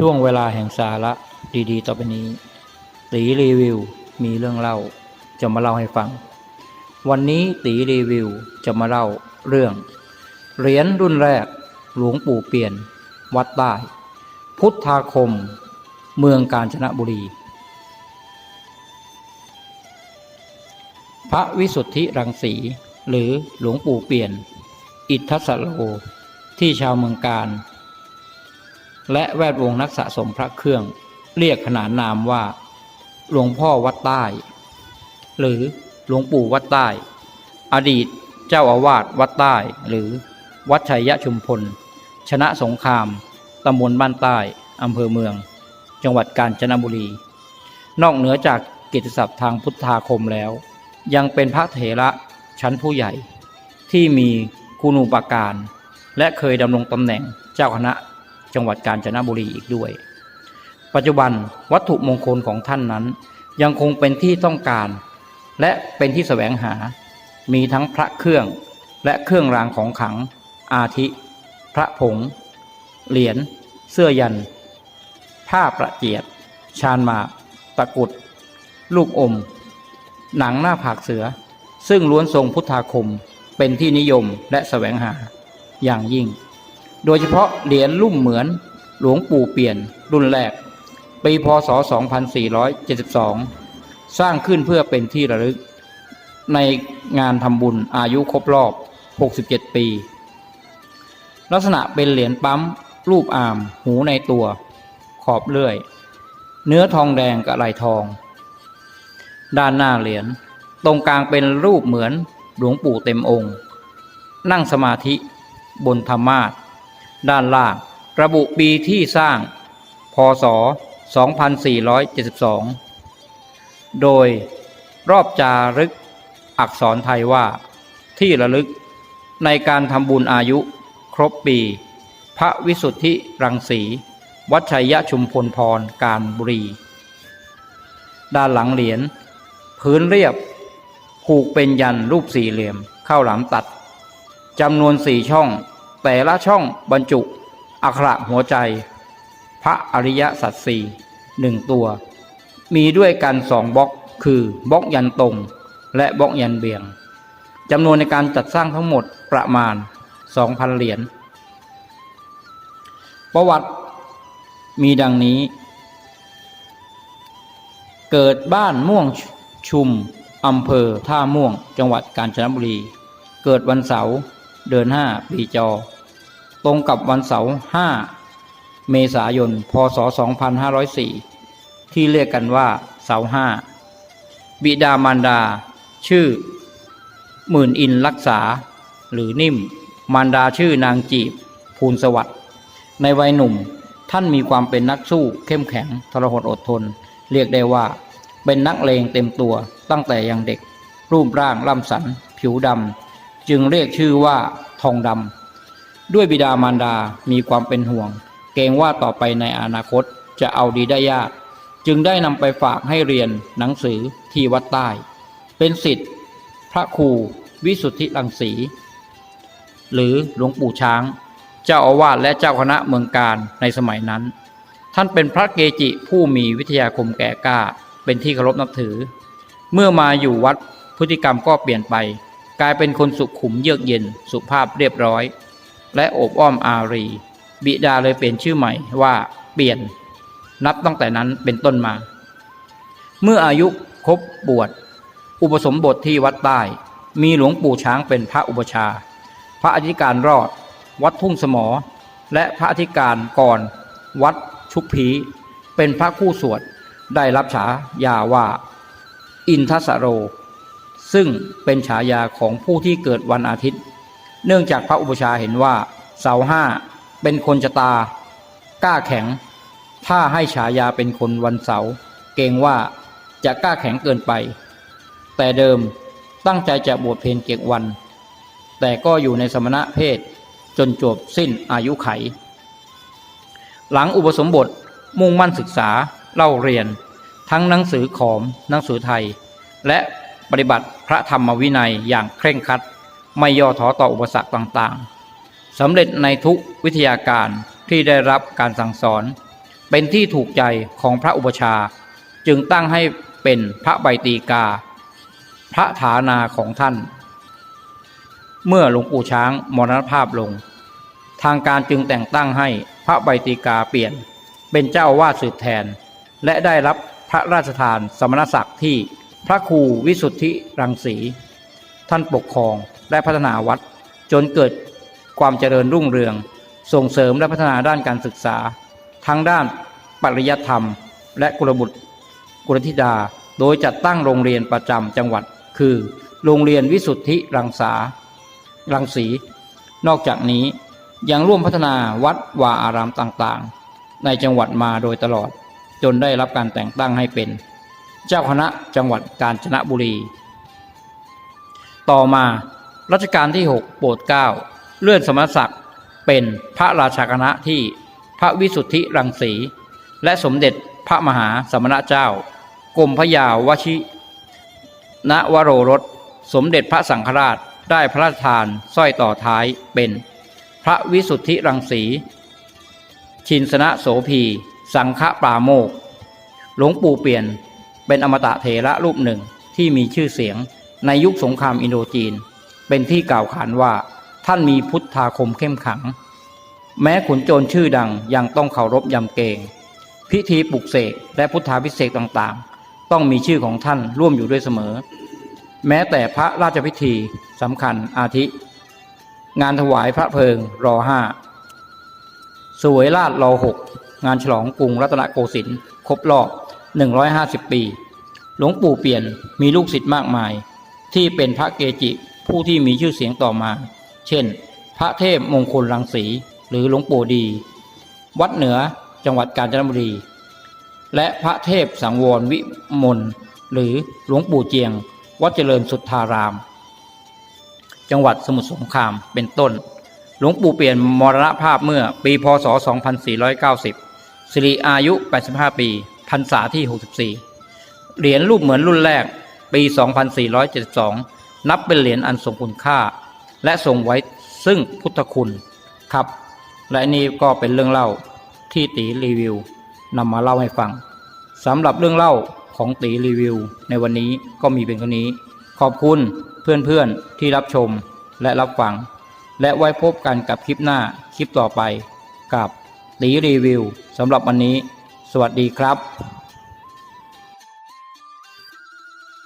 ช่วงเวลาแห่งสาระดีๆ ต่อไปนี้ตีรีวิวมีเรื่องเล่าจะมาเล่าให้ฟัง วันนี้ตีรีวิวจะมาเล่าเรื่อง เหรียญรุ่นแรกหลวงปู่เปลี่ยน วัดใต้พุทธาคม เมืองกาญจนบุรี พระวิสุทธิรังสี หรือหลวงปู่เปลี่ยน อิทธสโล ที่ชาวเมืองการ และแวดวงนักสะสมพระเครื่อง เรียกขนานนามว่า หลวงพ่อวัดใต้ หรือหลวงปู่วัดใต้ อดีตเจ้าอาวาสวัดใต้ หรือวัดชัยยะชุมพล ชนะสงครามตำบลบ้านใต้อำเภอเมือง จังหวัดกาญจนบุรี นอกเหนือจากกิตติศัพท์ทางพุทธาคมแล้ว ยังเป็นพระเถระชั้นผู้ใหญ่ ที่มีคุณูปการ และเคยดำรงตำแหน่งเจ้าคณะ จังหวัดกาญจนบุรีอีกด้วย ปัจจุบันวัตถุมงคลของท่านนั้น ยังคงเป็นที่ต้องการ และเป็นที่แสวงหา มีทั้งพระเครื่องและเครื่องรางของขลัง อาทิ พระผง เหรียญ เสื้อยัน ผ้าประเจียด ชานมาตะกุด ลูกอม หนังหน้าผากเสือ ซึ่งล้วนทรงพุทธาคมเป็นที่นิยมและแสวงหาอย่างยิ่ง โดยเฉพาะเหรียญลุ่มเหมือนหลวงปู่เปลี่ยน รุ่นแรก ปีพศ 2472 สร้างขึ้นเพื่อเป็นที่ระลึก ในงานทำบุญอายุครบรอบ 67 ปี ลักษณะเป็นเหรียญปั๊ม รูปอาม หูในตัว ขอบเลื่อย เนื้อทองแดงกับลายทอง ด้านหน้าเหรียญตรงกลางเป็นรูปเหมือนหลวงปู่เต็มองค์ นั่งสมาธิบนธรรมาสน์ ด้านล่าง ระบุปีที่สร้าง พศ 2472 โดยรอบจารึกอักษรไทยว่า ที่ระลึกในการทำบุญอายุ ครบปี พระวิสุทธิรังสี วัดชัยยชุมพลพรการบุรี ด้านหลังเหรียญพื้นเรียบ ผูกเป็นยันรูปสี่เหลี่ยม เข้าหลามตัดจำนวนสี่ช่อง แต่ละช่องบรรจุอักระหัวใจ พระอริยสัจสี่หนึ่งตัว มีด้วยกันสองบล็อกคือบล็อกยันตรง และบล็อกยันเบี่ยงจำนวนในการจัดสร้างทั้งหมดประมาณ 2,000 เหรียญ ประวัติมีดังนี้ เกิดบ้านม่วงชุมอำเภอท่าม่วง จังหวัดกาญจนบุรี เกิดวันเสาร์เดือนห้าปีจอ ตรงกับวันเสาร์ห้าเมษายน พศ 2504 ที่เรียกกันว่าเสาห้าบิดามารดา ชื่อ หมื่นอินรักษา หรือนิ่ม มารดาชื่อนางจีบ ภูลสวัสดิ์ในวัยหนุ่มท่านมีความเป็นนักสู้เข้มแข็งทรหดอดทน เรียกได้ว่า เป็นนักเลงเต็มตัวตั้งแต่ยังเด็ก รูปร่างล่ำสัน ผิวดำ จึงเรียกชื่อว่าทองดำ ด้วยบิดามารดา มีความเป็นห่วง เกรงว่าต่อไปในอนาคตจะเอาดีได้ยาก จึงได้นำไปฝากให้เรียนหนังสือที่วัดใต้ เป็นสิทธิ์พระครูวิสุทธิรังสี หรือหลวงปู่ช้าง เจ้าอาวาสและเจ้าคณะเมืองการในสมัยนั้น ท่านเป็นพระเกจิผู้มีวิทยาคมแก่กล้า เป็นที่เคารพนับถือ เมื่อมาอยู่วัดพฤติกรรมก็เปลี่ยนไป กลายเป็นคนสุขุมเยือกเย็นสุภาพเรียบร้อย และโอบอ้อมอารี บิดาเลยเปลี่ยนชื่อใหม่ว่าเปลี่ยน นับตั้งแต่นั้นเป็นต้นมา เมื่ออายุครบบวชอุปสมบทที่วัดใต้ มีหลวงปู่ช้างเป็นพระอุปชา พระอธิการรอด วัดทุ่งสมอ และพระอธิการก่อนวัดชุกผี เป็นพระคู่สวดได้รับฉายาว่า อินทสโร ซึ่งเป็นฉายาของผู้ที่เกิดวันอาทิตย์ เนื่องจากพระอุปชาเห็นว่าเสาห้าเป็นคนชะตากล้าแข็ง ถ้าให้ฉายาเป็นคนวันเสาร์เกรงว่าจะกล้าแข็งเกินไป แต่เดิมตั้งใจจะบวชเพนเกกวัน แต่ก็อยู่ในสมณะเพศจนจบสิ้นอายุไข หลังอุปสมบทมุ่งมั่นศึกษาเล่าเรียน ทั้งหนังสือขอมหนังสือไทย และปฏิบัติพระธรรมวินัยอย่างเคร่งครัด ไม่ย่อท้อต่ออุปสรรคต่างๆสำเร็จในทุกวิทยาการที่ได้รับการสั่งสอน เป็นที่ถูกใจของพระอุปชา จึงตั้งให้เป็นพระใบตีกา พระฐานาของท่าน เมื่อหลวงปู่ช้างมรณภาพลง ทางการจึงแต่งตั้งให้พระใบตีกาเปลี่ยน เป็นเจ้าวาดสืบแทน และได้รับพระราชทานสมณศักดิ์ที่พระครูวิสุทธิรังสี ท่านปกครองและพัฒนาวัด จนเกิดความเจริญรุ่งเรือง ส่งเสริมและพัฒนาด้านการศึกษา ทั้งด้านปริยธรรม และกุลบุตรกุลธิดา โดยจัดตั้งโรงเรียนประจำจังหวัด คือ โรงเรียนวิสุทธิรังสารังสี นอกจากนี้ยังร่วมพัฒนาวัดวาอารามต่างๆ ในจังหวัดมาโดยตลอด จนได้รับการแต่งตั้งให้เป็น เจ้าคณะจังหวัดกาญจนบุรี ต่อมารัชกาลที่ 6 โปรดเกล้าเลื่อนสมณศักดิ์เป็นพระราชาคณะที่พระวิสุทธิรังสี และสมเด็จพระมหาสมณเจ้ากรมพระยาวชิณวโรรส สมเด็จพระสังฆราชได้พระราชทานสร้อยต่อท้ายเป็นพระวิสุทธิรังสี ชินสนะโสพีสังฆปราโมกหลวงปู่เปลี่ยนเป็นอมตะเถระรูปหนึ่งที่มีชื่อเสียง ในยุคสงครามอินโดจีน เป็นที่กล่าวขานว่า ท่านมีพุทธาคมเข้มขัง แม้ขุนโจรชื่อดังยังต้องเคารพยำเกรงพิธีปลุกเสกและพุทธาพิเศษต่างๆ ต้องมีชื่อของท่านร่วมอยู่ด้วยเสมอ แม้แต่พระราชพิธีสำคัญอาทิ งานถวายพระเพลิงรอห้าสวยราชรอหกงานฉลองกรุงรัตนโกสินทร์ครบรอบ 150 ปี หลวงปู่เปลี่ยนมีลูกศิษย์มากมาย ที่เป็นพระเกจิผู้ที่มีชื่อเสียงต่อมา เช่น พระเทพมงคลรังสีหรือหลวงปู่ดี วัดเหนือจังหวัดกาญจนบุรี และพระเทพสังวรวิมลหรือหลวงปู่เจียง วัดเจริญสุทธาราม จังหวัดสมุทรสงครามเป็นต้น หลวงปู่เปลี่ยนมรณภาพเมื่อปีพศ 2490 สิริอายุ 85 ปีพรรษาที่ 64 เหรียญรูปเหมือนรุ่นแรก ปี 2472 นับเป็นเหรียญอันทรงคุณค่า และทรงไว้ซึ่งพุทธคุณครับ และนี่ก็เป็นเรื่องเล่าที่ตีรีวิวนำมาเล่าให้ฟังสำหรับเรื่องเล่าของตีรีวิว ในวันนี้ก็มีเป็นเท่านี้ ขอบคุณเพื่อนๆที่รับชมและรับฟัง และไว้พบกันกับคลิปหน้าคลิปต่อไปกับตีรีวิวสำหรับวันนี้ สวัสดีครับ